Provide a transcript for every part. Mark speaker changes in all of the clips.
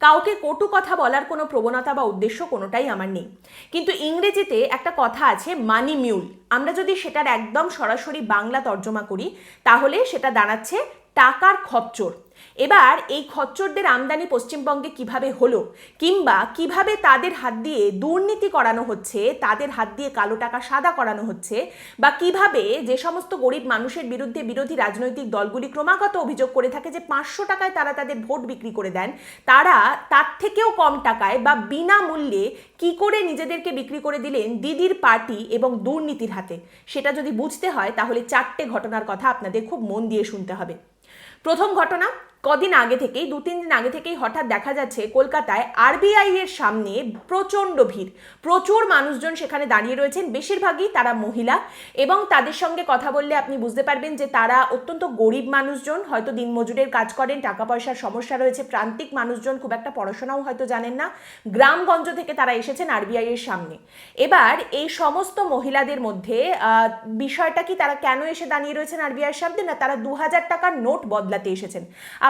Speaker 1: কাউকে কটু কথা বলার কোনো প্রবণতা বা উদ্দেশ্য কোনোটাই আমার নেই। কিন্তু ইংরেজিতে একটা কথা আছে, মানি মিউল। আমরা যদি সেটার একদম সরাসরি বাংলা তর্জমা করি, তাহলে সেটা দাঁড়াচ্ছে টাকার খচ্চর এবার এই খচ্চরদের আমদানি পশ্চিমবঙ্গে কীভাবে হলো, কিংবা কীভাবে তাদের হাত দিয়ে দুর্নীতি করানো হচ্ছে, তাদের হাত দিয়ে কালো টাকা সাদা করানো হচ্ছে, বা কীভাবে যে সমস্ত গরিব মানুষের বিরুদ্ধে বিরোধী রাজনৈতিক দলগুলি ক্রমাগত অভিযোগ করে থাকে যে পাঁচশো টাকায় তারা তাদের ভোট বিক্রি করে দেন, তারা তার থেকেও কম টাকায় বা বিনামূল্যে কি করে নিজেদেরকে বিক্রি করে দিলেন দিদির পার্টি এবং দুর্নীতির হাতে? সেটা যদি বুঝতে হয়, তাহলে চারটে ঘটনার কথা আপনাদের খুব মন দিয়ে শুনতে হবে। প্রথম ঘটনা কদিন আগে থেকেই, দু, তিন দিন আগে থেকেই হঠাৎ দেখা যাচ্ছে কলকাতায় আরবিআই এর সামনে প্রচণ্ড ভিড়। প্রচুর মানুষজন সেখানে দাঁড়িয়ে রয়েছেন। বেশিরভাগই তারা মহিলা এবং তাদের সঙ্গে কথা বললে আপনি বুঝতে পারবেন যে তারা অত্যন্ত গরিব মানুষজন, হয়তো দিনমজুরের কাজ করেন টাকা পয়সার সমস্যা রয়েছে, প্রান্তিক মানুষজন খুব একটা পড়াশোনাও হয়তো জানেন না। গ্রামগঞ্জ থেকে তারা এসেছেন আরবিআই এর সামনে। এবার এই সমস্ত মহিলাদের মধ্যে বিষয়টা কি তারা কেন এসে দাঁড়িয়ে রয়েছেন আরবিআই এর সামনে? না তারা দু হাজার টাকার নোট বদলাতে এসেছেন?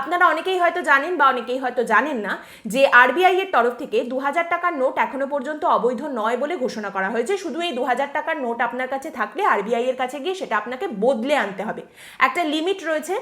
Speaker 1: আপনারা অনেকেই হয়তো জানেন বা অনেকেই হয়তো জানেন না যে আরবিআই এর তরফ থেকে দু হাজার টাকার নোট এখনও পর্যন্ত অবৈধ নয় বলে ঘোষণা করা হয়েছে। শুধু এই দু হাজার টাকার নোট আপনার কাছে থাকলে আরবিআই এর কাছে গিয়ে সেটা আপনাকে বদলে আনতে হবে। একটা লিমিট রয়েছে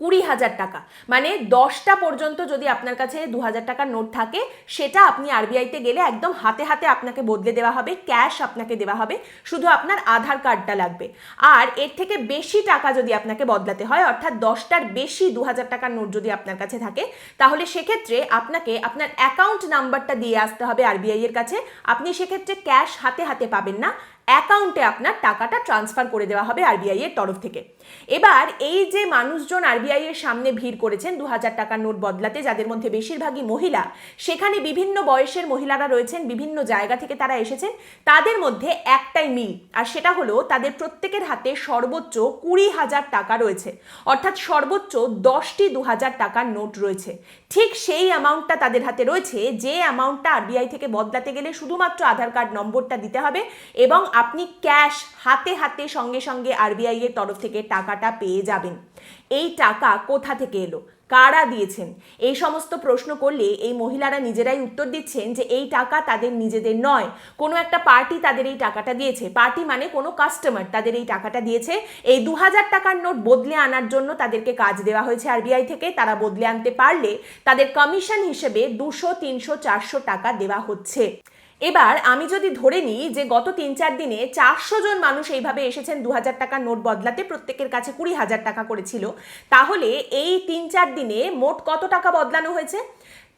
Speaker 1: কুড়ি হাজার টাকা। মানে দশটা পর্যন্ত যদি আপনার কাছে দু হাজার টাকার নোট থাকে, সেটা আপনি আরবিআইতে গেলে একদম হাতে হাতে আপনাকে বদলে দেওয়া হবে, ক্যাশ আপনাকে দেওয়া হবে, শুধু আপনার আধার কার্ডটা লাগবে। আর এর থেকে বেশি টাকা যদি আপনাকে বদলাতে হয়, অর্থাৎ দশটার বেশি দু হাজার টাকার নোট যদি আপনার কাছে থাকে, তাহলে সেক্ষেত্রে আপনাকে আপনার অ্যাকাউন্ট নাম্বারটা দিয়ে আসতে হবে আরবিআই এর কাছে। আপনি সেক্ষেত্রে ক্যাশ হাতে হাতে পাবেন না অ্যাকাউন্টে আপনার টাকাটা ট্রান্সফার করে দেওয়া হবে আরবিআই এর তরফ থেকে। এবার এই যে মানুষজন আরবিআই এর সামনে ভিড় করেছেন, দু হাজার টাকার নোট বদলাতে, যাদের মধ্যে বেশিরভাগই মহিলা, সেখানে বিভিন্ন বয়সের মহিলারা রয়েছেন, বিভিন্ন জায়গা থেকে তারা এসেছেন, তাদের মধ্যে একটাই মিল আর সেটা হলো তাদের প্রত্যেকের হাতে সর্বোচ্চ কুড়ি হাজার টাকা রয়েছে। অর্থাৎ সর্বোচ্চ দশটি দু হাজার টাকার নোট রয়েছে। ঠিক সেই অ্যামাউন্টটা তাদের হাতে রয়েছে, যে অ্যামাউন্টটা আরবিআই থেকে বদলাতে গেলে শুধুমাত্র আধার কার্ড নম্বরটা দিতে হবে এবং আপনি ক্যাশ হাতে হাতে সঙ্গে সঙ্গে আরবিআই এর তরফ থেকে টাকাটা পেয়ে যাবেন। এই টাকা কোথা থেকে এলো? কারা দিয়েছেন? এই সমস্ত প্রশ্ন করলে এই মহিলারা নিজেরাই উত্তর দিচ্ছেন যে এই টাকা তাদের নিজেদের নয়। কোনো একটা পার্টি তাদের এই টাকাটা দিয়েছে। পার্টি মানে কোনো কাস্টমার তাদের এই টাকাটা দিয়েছে। এই দু হাজার টাকার নোট বদলে আনার জন্য তাদেরকে কাজ দেওয়া হয়েছে আরবিআই থেকে। তারা বদলে আনতে পারলে তাদের কমিশন হিসেবে দুশো, তিনশো, চারশো টাকা দেওয়া হচ্ছে। এবার আমি যদি ধরে নিই যে গত তিন চার দিনে চারশো জন মানুষ এইভাবে এসেছেন দু হাজার টাকার নোট বদলাতে, প্রত্যেকের কাছে কুড়ি হাজার টাকা করেছিল, তাহলে এই তিন চার দিনে মোট কত টাকা বদলানো হয়েছে?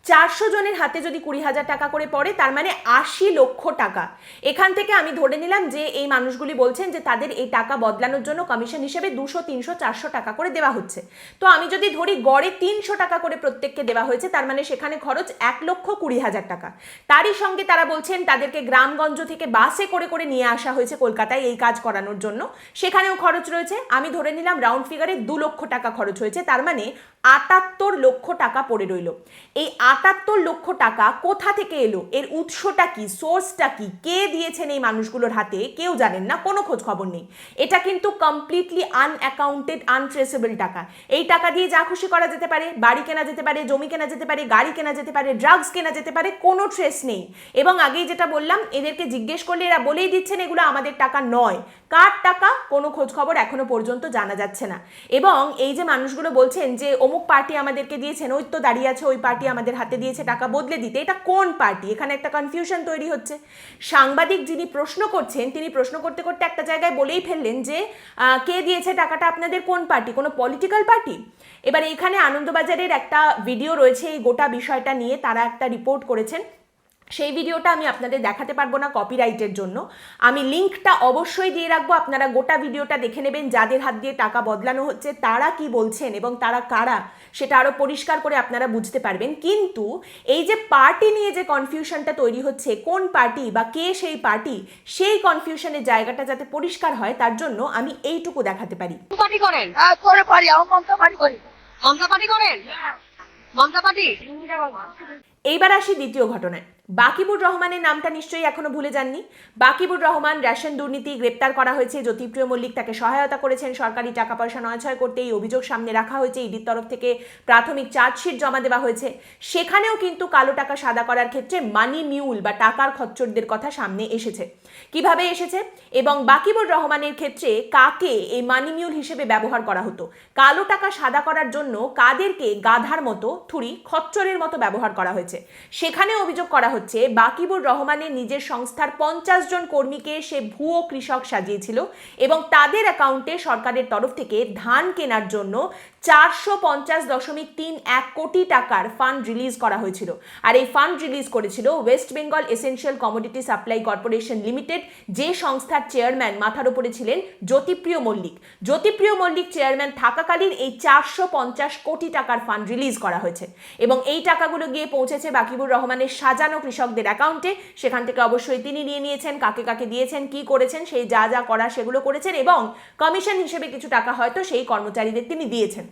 Speaker 1: চারশো জনের হাতে যদি কুড়ি হাজার টাকা করে পড়ে, তার মানে আশি লক্ষ টাকা। এখান থেকে আমি ধরে নিলাম যে এই মানুষগুলি বলছেন যে তাদের এই টাকা বদলানোর জন্য কমিশন হিসেবে দুশো, তিনশো, চারশো টাকা করে দেওয়া হচ্ছে। তো আমি যদি ধরি গড়ে তিনশো টাকা করে প্রত্যেককে দেওয়া হয়েছে, তার মানে সেখানে খরচ এক লক্ষ কুড়ি হাজার টাকা। তারই সঙ্গে তারা বলছেন তাদেরকে গ্রামগঞ্জ থেকে বাসে করে করে নিয়ে আসা হয়েছে কলকাতায় এই কাজ করানোর জন্য। সেখানেও খরচ রয়েছে। আমি ধরে নিলাম রাউন্ড ফিগারে দু লক্ষ টাকা খরচ হয়েছে। তার মানে আটাত্তর লক্ষ টাকা পড়ে রইল। এই আটাত্তর লক্ষ টাকা কোথা থেকে এলো? এর উৎসটা কি? সোর্সটা কি? কে দিয়েছেন এই মানুষগুলোর হাতে? কেউ জানেন না, কোনো খোঁজ খবর নেই। এটা কিন্তু কমপ্লিটলি আনঅ্যাকাউন্টেড আনট্রেসেবল টাকা। এই টাকা দিয়ে যা খুশি করা যেতে পারে, বাড়ি কেনা যেতে পারে, জমি কেনা যেতে পারে, গাড়ি কেনা যেতে পারে ড্রাগস কেনা যেতে পারে, কোনো ট্রেস নেই। এবং আগেই যেটা বললাম, এদেরকে জিজ্ঞেস করলে এরা বলেই দিচ্ছেন, এগুলো আমাদের টাকা নয়। কার টাকা কোনো খোঁজ খবর এখনও পর্যন্ত জানা যাচ্ছে না। এবং এই যে মানুষগুলো বলছেন যে অমুক পার্টি আমাদেরকে দিয়েছেন, ওই তো দাঁড়িয়ে আছে, ওই পার্টি আমাদের হাতে দিয়েছে, টাকা বদলে দিতে, এটা কোন পার্টি? এখানে একটা কনফিউশন তৈরি হচ্ছে। সাংবাদিক যিনি প্রশ্ন করছেন, তিনি প্রশ্ন করতে করতে একটা জায়গায় বলেই ফেললেন যে কে দিয়েছে টাকাটা, আপনাদের কোন পার্টি? কোনো পলিটিক্যাল পার্টি? এবার এখানে আনন্দবাজারের একটা ভিডিও রয়েছে, এই গোটা বিষয়টা নিয়ে তারা একটা রিপোর্ট করেছেন। সেই ভিডিওটা আমি আপনাদের দেখাতে পারব না কপিরাইটের জন্য। আমি লিঙ্কটা অবশ্যই দিয়ে রাখব আপনারা গোটা ভিডিওটা দেখে নেবেন যাদের হাত দিয়ে টাকা বদলানো হচ্ছে তারা কি বলছেন এবং তারা কারা সেটা আরও পরিষ্কার করে আপনারা বুঝতে পারবেন। কিন্তু এই যে পার্টি নিয়ে যে কনফিউশনটা তৈরি হচ্ছে কোন পার্টি বা কে সেই পার্টি সেই কনফিউশনের জায়গাটা যাতে পরিষ্কার হয় তার জন্য আমি এইটুকু দেখাতে পারি।
Speaker 2: পার্টি করেন?
Speaker 3: হ্যাঁ করে পারি। আমার মমতা পারি করি।
Speaker 2: মমতা পার্টি করেন? মমতা পার্টি?
Speaker 1: এইবার আসি দ্বিতীয় ঘটনায়। বাকিবুর রহমানের নামটা নিশ্চয়ই এখনও ভুলে যাননি। বাকিবুর রহমান রেশন দুর্নীতি গ্রেপ্তার করা হয়েছে। জ্যোতিপ্রিয় মল্লিক তাকে সহায়তা করেছেন। সরকারি টাকা পয়সা নয়ছয় করতে এই অভিযোগ সামনে রাখা হয়েছে। ইডির তরফ থেকে প্রাথমিক চার্জশিট জমা দেওয়া হয়েছে। সেখানেও কিন্তু কালো টাকা সাদা করার ক্ষেত্রে মানি মিউল বা টাকার খচ্চরদের কথা সামনে এসেছে। কীভাবে এসেছে এবং বাকিবুর রহমানের ক্ষেত্রে কাকে এই মানি মিউল হিসেবে ব্যবহার করা হতো? কালো টাকা সাদা করার জন্য কাদেরকে গাধার মতো, থুরি, খচ্চরের মতো ব্যবহার করা হয়েছে। সেখানে অভিযোগ করা হচ্ছে, বাকিবুর রহমানের নিজের সংস্থার পঞ্চাশ জন কর্মীকে সে ভুয়ো কৃষক সাজিয়েছিল এবং তাদের অ্যাকাউন্টে সরকারের তরফ থেকে ধান কেনার জন্য চারশো পঞ্চাশ দশমিক তিন এক কোটি টাকার ফান্ড রিলিজ করা হয়েছিল। আর এই ফান্ড রিলিজ করেছিল West Bengal essential commodity supply corporation limited যে সংস্থার চেয়ারম্যান মাথার উপরে ছিলেন জ্যোতিপ্রিয় মল্লিক। জ্যোতিপ্রিয় মল্লিক চেয়ারম্যান থাকাকালীন এই চারশো পঞ্চাশ কোটি টাকার ফান্ড রিলিজ করা হয়েছে এবং এই টাকাগুলো গিয়ে পৌঁছেছে বাকিবুর রহমানের সাজানো কৃষকদের অ্যাকাউন্টে সেখান থেকে অবশ্যই তিনি নিয়ে নিয়েছেন, কাকে কাকে দিয়েছেন, কি করেছেন, সেই যা যা করা সেগুলো করেছেন এবং কমিশন হিসেবে কিছু টাকা হয়তো সেই কর্মচারীদের তিনি দিয়েছেন।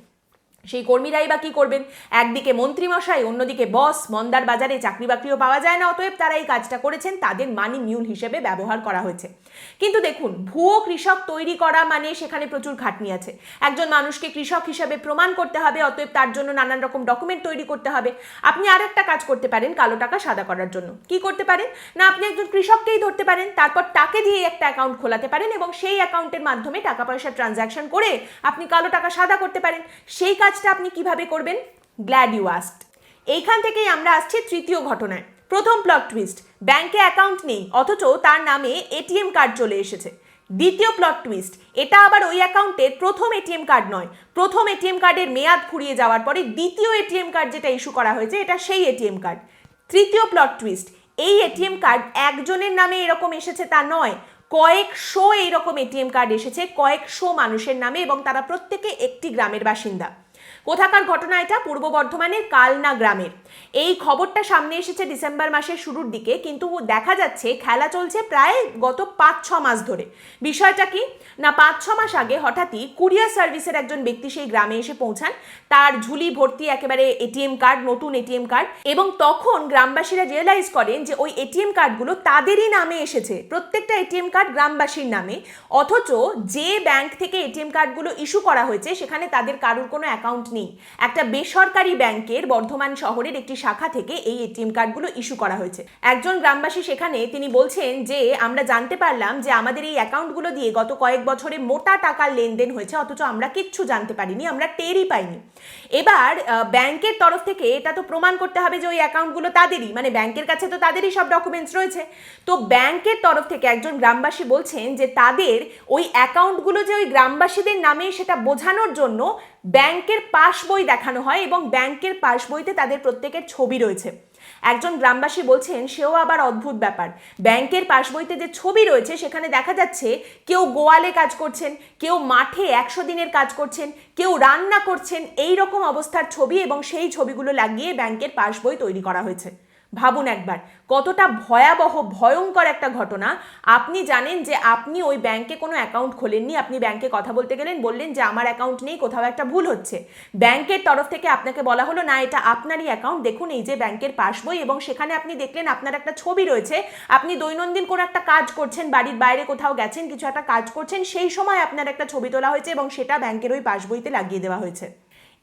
Speaker 1: সেই কর্মীরাই বা কি করবেন? একদিকে মন্ত্রীমশাই, অন্যদিকে বস, মন্দার বাজারে চাকরি বাকরিও পাওয়া যায় না, অতএব তারা এই কাজটা করেছেন, তাদের মানি মিউল হিসেবে ব্যবহার করা হয়েছে। কিন্তু দেখুন, ভুয়ো কৃষক তৈরি করা মানে সেখানে প্রচুর খাটনি আছে। একজন মানুষকে কৃষক হিসেবে প্রমাণ করতে হবে, অতএব তার জন্য নানান রকম ডকুমেন্ট তৈরি করতে হবে। আপনি আর একটা কাজ করতে পারেন, কালো টাকা সাদা করার জন্য। কি করতে পারেন? না, আপনি একজন কৃষককেই ধরতে পারেন, তারপর তাকে দিয়ে একটা অ্যাকাউন্ট খোলাতে পারেন এবং সেই অ্যাকাউন্টের মাধ্যমে টাকা পয়সা ট্রানজ্যাকশন করে আপনি কালো টাকা সাদা করতে পারেন। সেই কাজটা আপনি কীভাবে করবেন? গ্ল্যাড ইউ আস্ট এইখান থেকেই আমরা আসছি তৃতীয় ঘটনায়। প্রথম প্লট টুইস্ট ব্যাংকে অ্যাকাউন্ট নেই, অথচ তার নামে এটিএম কার্ড চলে এসেছে। দ্বিতীয় প্লট টুইস্ট এটা আবার ওই অ্যাকাউন্টের প্রথম এটিএম কার্ড নয়। প্রথম এটিএম কার্ডের মেয়াদ ফুরিয়ে যাওয়ার পরে দ্বিতীয় এটিএম কার্ড যেটা ইস্যু করা হয়েছে, এটা সেই এটিএম কার্ড তৃতীয় প্লট টুইস্ট এই এটিএম কার্ড একজনের নামে এরকম এসেছে তা নয়। কয়েকশো এইরকম এটিএম কার্ড এসেছে, কয়েকশো মানুষের নামে এবং তারা প্রত্যেকে একটি গ্রামের বাসিন্দা। কোথাকার ঘটনা এটা? পূর্ব বর্ধমানের কালনা গ্রামের। এই খবরটা সামনে এসেছে ডিসেম্বর মাসের শুরুর দিকে, কিন্তু দেখা যাচ্ছে খেলা চলছে প্রায় গত পাঁচ ছ মাস ধরে। বিষয়টা কি? না, পাঁচ ছ মাস আগে হঠাৎই কুরিয়ার সার্ভিসের একজন ব্যক্তি সেই গ্রামে এসে পৌঁছান। তার ঝুলি ভর্তি একেবারে এটিএম কার্ড, নতুন এটিএম কার্ড এবং তখন গ্রামবাসীরা রিয়েলাইজ করেন যে ওই এটিএম কার্ডগুলো তাদেরই নামে এসেছে, প্রত্যেকটা এটিএম কার্ড গ্রামবাসীর নামে। অথচ যে ব্যাংক থেকে এটিএম কার্ডগুলো ইস্যু করা হয়েছে, সেখানে তাদের কারোর কোনো অ্যাকাউন্ট নেই। একটা বেসরকারি ব্যাংকের বর্ধমান শহরের একটি শাখা থেকে এই এটিএম কার্ডগুলো ইস্যু করা হয়েছে। একজন গ্রামবাসী সেখানে তিনি বলছেন যে, আমরা জানতে পারলাম যে আমাদের এই অ্যাকাউন্টগুলো দিয়ে গত কয়েক বছরে মোটা টাকার লেনদেন হয়েছে, অথচ আমরা কিচ্ছু জানতে পারিনি, আমরা টেরই পাইনি। এবার ব্যাংকের তরফ থেকে এটা তো প্রমাণ করতে হবে যে ওই অ্যাকাউন্টগুলো তাদেরই মানে ব্যাংকের কাছে তো তাদেরই সব ডকুমেন্টস রয়েছে। তো ব্যাংকের তরফ থেকে একজন গ্রামবাসী বলছেন যে, তাদের ওই অ্যাকাউন্টগুলো যে ওই গ্রামবাসীদের নামে সেটা বোঝানোর জন্য ব্যাংকের পাসবই দেখানো হয় এবং ব্যাংকের পাসবইতে তাদের প্রত্যেকের ছবি রয়েছে। একজন গ্রামবাসী বলছেন, সেও আবার অদ্ভুত ব্যাপার। ব্যাংকের পাসবইতে যে ছবি রয়েছে, সেখানে দেখা যাচ্ছে কেউ গোয়ালে কাজ করছেন, কেউ মাঠে একশো দিনের কাজ করছেন, কেউ রান্না করছেন। এই রকম অবস্থার ছবি এবং সেই ছবিগুলো লাগিয়ে ব্যাংকের পাসবই তৈরি করা হয়েছে। ভাবুন একবার, কতটা ভয়াবহ, ভয়ঙ্কর একটা ঘটনা। আপনি জানেন যে আপনি ওই ব্যাংকে কোনো অ্যাকাউন্ট খোলেননি, আপনি ব্যাংকে কথা বলতে গেলেন, বললেন যে আমার অ্যাকাউন্ট নেই, কোথাও একটা ভুল হচ্ছে। ব্যাংকের তরফ থেকে আপনাকে বলা হলো, না, এটা আপনারই অ্যাকাউন্ট। দেখুন, এই যে ব্যাংকের পাসবই এবং সেখানে আপনি দেখলেন আপনার একটা ছবি রয়েছে। আপনি দৈনন্দিন কোনো একটা কাজ করছেন, বাড়ির বাইরে কোথাও গেছেন, কিছু একটা কাজ করছেন, সেই সময় আপনার একটা ছবি তোলা হয়েছে এবং সেটা ব্যাংকের ওই পাসবইতে লাগিয়ে দেওয়া হয়েছে।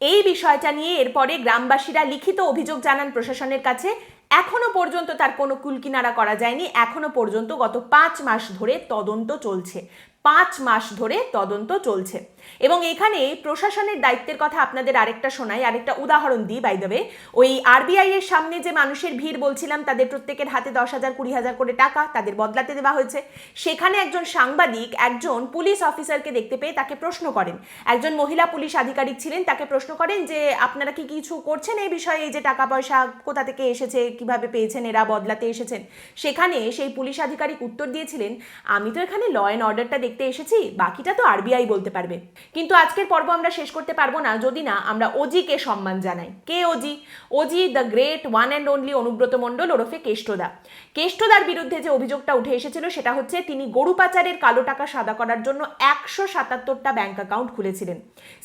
Speaker 1: এই বিষয়টা নিয়ে এরপরে গ্রামবাসীরা লিখিত অভিযোগ জানান প্রশাসনের কাছে। এখনও পর্যন্ত তার কোনো কুলকিনারা করা যায়নি। এখনও পর্যন্ত গত পাঁচ মাস ধরে তদন্ত চলছে। পাঁচ মাস ধরে তদন্ত চলছে। এবং এখানে প্রশাসনের দায়িত্বের কথা আপনাদের আরেকটা শোনাই, আরেকটা উদাহরণ দিই বাই দেবে ওই আরবিআই এর সামনে যে মানুষের ভিড় বলছিলাম, তাদের প্রত্যেকের হাতে দশ হাজার, কুড়ি হাজার করে টাকা তাদের বদলাতে দেওয়া হয়েছে। সেখানে একজন সাংবাদিক, একজন পুলিশ অফিসারকে দেখতে পেয়ে তাকে প্রশ্ন করেন। একজন মহিলা পুলিশ আধিকারিক ছিলেন, তাকে প্রশ্ন করেন যে, আপনারা কি কিছু করছেন এই বিষয়ে? এই যে টাকা পয়সা কোথা থেকে এসেছে? কীভাবে পেয়েছেন? এরা বদলাতে এসেছেন? সেখানে সেই পুলিশ আধিকারিক উত্তর দিয়েছিলেন, আমি তো এখানে ল অ্যান্ড অর্ডারটা দেখতে এসেছি, বাকিটা তো আরবিআই বলতে পারবে। কিন্তু আজকের পর্ব আমরা শেষ করতে পারব না, যদি না, আমরা ওজিকে সম্মান জানাই। কে OG? OG the great one and only Anubrata Mondal ওরফে কেষ্টদা। কেষ্টদার বিরুদ্ধে যে অভিযোগটা উঠে এসেছিল, সেটা হচ্ছে তিনি গরু পাচারের কালো টাকা সাদা করার জন্য একশো সাতাত্তরটা ব্যাংক অ্যাকাউন্ট খুলেছিলেন।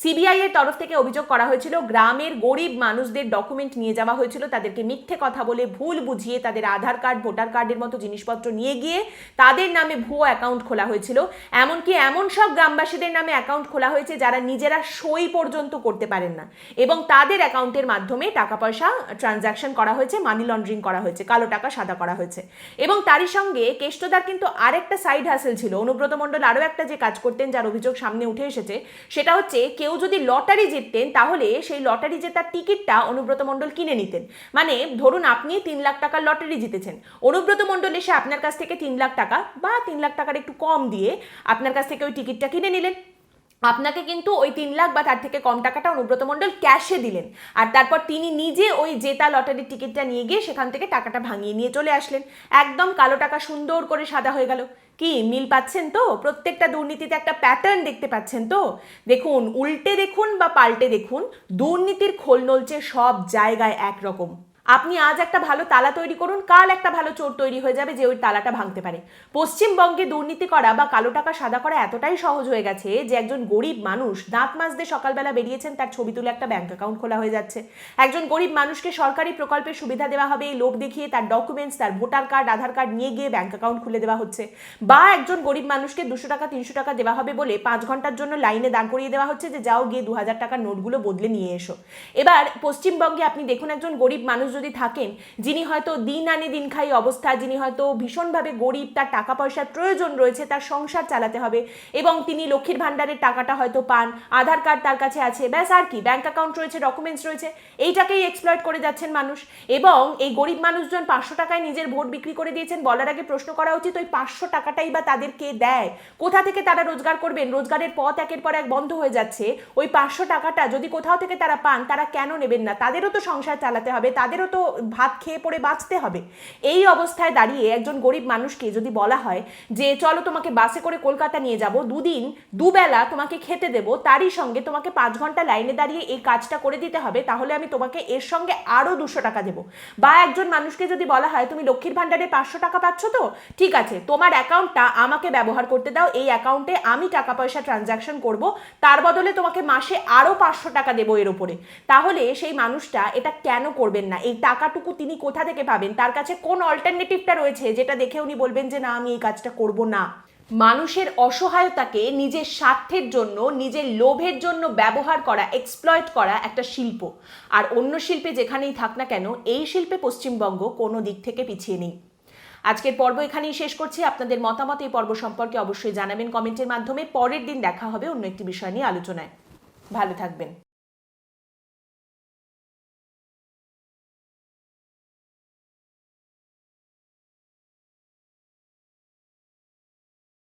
Speaker 1: সিবিআই এর তরফ থেকে অভিযোগ করা হয়েছিল, গ্রামের গরিব মানুষদের ডকুমেন্ট নিয়ে যাওয়া হয়েছিল, তাদেরকে মিথ্যে কথা বলে ভুল বুঝিয়ে তাদের আধার কার্ড ভোটার কার্ডের মতো জিনিসপত্র নিয়ে গিয়ে তাদের নামে ভুয়ো অ্যাকাউন্ট খোলা হয়েছিল। এমনকি এমন সব গ্রামবাসীদের নামে অ্যাকাউন্ট খোলা হয়েছে যারা নিজেরা সই পর্যন্ত করতে পারেন না। এবং তাদের অ্যাকাউন্টের মাধ্যমে টাকা পয়সা ট্রানজাকশন করা হয়েছে মানি লন্ড্রিং করা হয়েছে, কালো টাকা সাদা করা হয়েছে। এবং তারই সঙ্গে কেষ্টদার কিন্তু আরেকটা সাইড হাসেল ছিল। অনুব্রত মণ্ডল আরও একটা যে কাজ করতেন যার অভিযোগ সামনে উঠে এসেছে, সেটা হচ্ছে কেউ যদি লটারি জিততেন, তাহলে সেই লটারি জেতার টিকিটটা অনুব্রত মণ্ডল কিনে নিতেন। মানে ধরুন আপনি তিন লাখ টাকার লটারি জিতেছেন। অনুব্রত মণ্ডল এসে আপনার কাছ থেকে তিন লাখ টাকা বা তিন লাখ টাকার একটু কম দিয়ে আপনার কাছ থেকে ওই টিকিটটা কিনে নিলেন। আপনাকে কিন্তু ওই তিন লাখ বা তার থেকে কম টাকাটা অনুব্রত মণ্ডল ক্যাশে দিলেন। আর তারপর তিনি নিজে ওই জেতা লটারির টিকিটটা নিয়ে গিয়ে সেখান থেকে টাকাটা ভাঙিয়ে নিয়ে চলে আসলেন। একদম কালো টাকা সুন্দর করে সাদা হয়ে গেল। কি, মিল পাচ্ছেন তো? প্রত্যেকটা দুর্নীতিতে একটা প্যাটার্ন দেখতে পাচ্ছেন তো? দেখুন, উল্টে দেখুন বা পাল্টে দেখুন, দুর্নীতির খোল নলছে সব জায়গায় একরকম। আপনি আজ একটা ভালো তালা তৈরি করুন, কাল একটা ভালো চোর তৈরি হয়ে যাবে যে ওই তালাটা ভাঙতে পারে। পশ্চিমবঙ্গে দুর্নীতি করা বা কালো টাকা সাদা করা এতটাই সহজ হয়ে গেছে যে একজন গরিব মানুষ দাঁত মাজতে সকালবেলা বেরিয়েছেন, তার ছবি তুলে একটা ব্যাংক অ্যাকাউন্ট খোলা হয়ে যাচ্ছে। একজন গরিব মানুষকে সরকারি প্রকল্পের সুবিধা দেওয়া হবে, এই লোভ দেখিয়ে তার ডকুমেন্টস তার ভোটার কার্ড আধার কার্ড নিয়ে গিয়ে ব্যাংক অ্যাকাউন্ট খুলে দেওয়া হচ্ছে। বা একজন গরিব মানুষকে দুশো টাকা, তিনশো টাকা দেওয়া হবে বলে পাঁচ ঘণ্টার জন্য লাইনে দাঁড় করিয়ে দেওয়া হচ্ছে যে যাও গিয়ে দু হাজার টাকার নোটগুলো বদলে নিয়ে এসো। এবার পশ্চিমবঙ্গে আপনি দেখুন একজন গরিব মানুষ যদি থাকেন, যিনি হয়তো দিন আনে দিন খাই অবস্থা, যিনি হয়তো ভীষণভাবে গরিব, তার টাকা পয়সার প্রয়োজন রয়েছে, তার সংসার চালাতে হবে এবং তিনি লক্ষ্মীর ভাণ্ডারের টাকাটা হয়তো পান, আধার কার্ড তার কাছে আছে, ব্যাস আর কি ব্যাংক অ্যাকাউন্ট রয়েছে ডকুমেন্টস রয়েছে, এইটাকেই এক্সপ্লয়েট করে যাচ্ছেন মানুষ এবং এই গরিব মানুষজন পাঁচশো টাকায় নিজের ভোট বিক্রি করে দিয়েছেন, বলার আগে প্রশ্ন করা উচিত, ওই পাঁচশো টাকাটাই বা তাদেরকে দেয়? কোথা থেকে তারা রোজগার করবেন? রোজগারের পথ একের পর এক বন্ধ হয়ে যাচ্ছে, ওই পাঁচশো টাকাটা যদি কোথাও থেকে তারা পান, তারা কেন নেবেন না? তাদেরও তো সংসার চালাতে হবে তাদেরও তো ভাত খেয়ে পড়ে বাঁচতে হবে। এই অবস্থায় দাঁড়িয়ে একজন গরিব মানুষকে যদি বলা হয় যে, চলো তোমাকে বাসে করে কলকাতা নিয়ে যাব, দুদিন, দুবেলা তোমাকে খেতে দেব, তারই সঙ্গে তোমাকে পাঁচ ঘণ্টা লাইনে দাঁড়িয়ে এই কাজটা করে দিতে হবে, তাহলে আমি তোমাকে এর সঙ্গে আরও দুশো টাকা দেবো। বা একজন মানুষকে যদি বলা হয়, তুমি লক্ষ্মীর ভাণ্ডারে পাঁচশো টাকা পাচ্ছ তো? ঠিক আছে, তোমার অ্যাকাউন্টটা আমাকে ব্যবহার করতে দাও, এই অ্যাকাউন্টে আমি টাকা পয়সা ট্রানজাকশন করব, তার বদলে তোমাকে মাসে আরও পাঁচশো টাকা দেবো এর উপরে। তাহলে সেই মানুষটা এটা কেন করবেন না? এই টাকাটুকু তিনি কোথা থেকে পাবেন? তার কাছে কোন অল্টারনেটিভটা রয়েছে যেটা দেখে উনি বলবেন যে, না, আমি এই কাজটা করব না মানুষের অসহায়তাকে নিজের স্বার্থের জন্য, নিজের লোভের জন্য ব্যবহার করা এক্সপ্লয়েট করা একটা শিল্প। আর অন্য শিল্পে যেখানেই থাক না কেন, এই শিল্পে পশ্চিমবঙ্গ কোনো দিক থেকে পিছিয়ে নেই। আজকের পর্ব এখানেই শেষ করছি। আপনাদের মতামত এই পর্ব সম্পর্কে অবশ্যই জানাবেন কমেন্টের মাধ্যমে। পরের দিন দেখা হবে অন্য একটি বিষয় নিয়ে আলোচনায়। ভালো থাকবেন।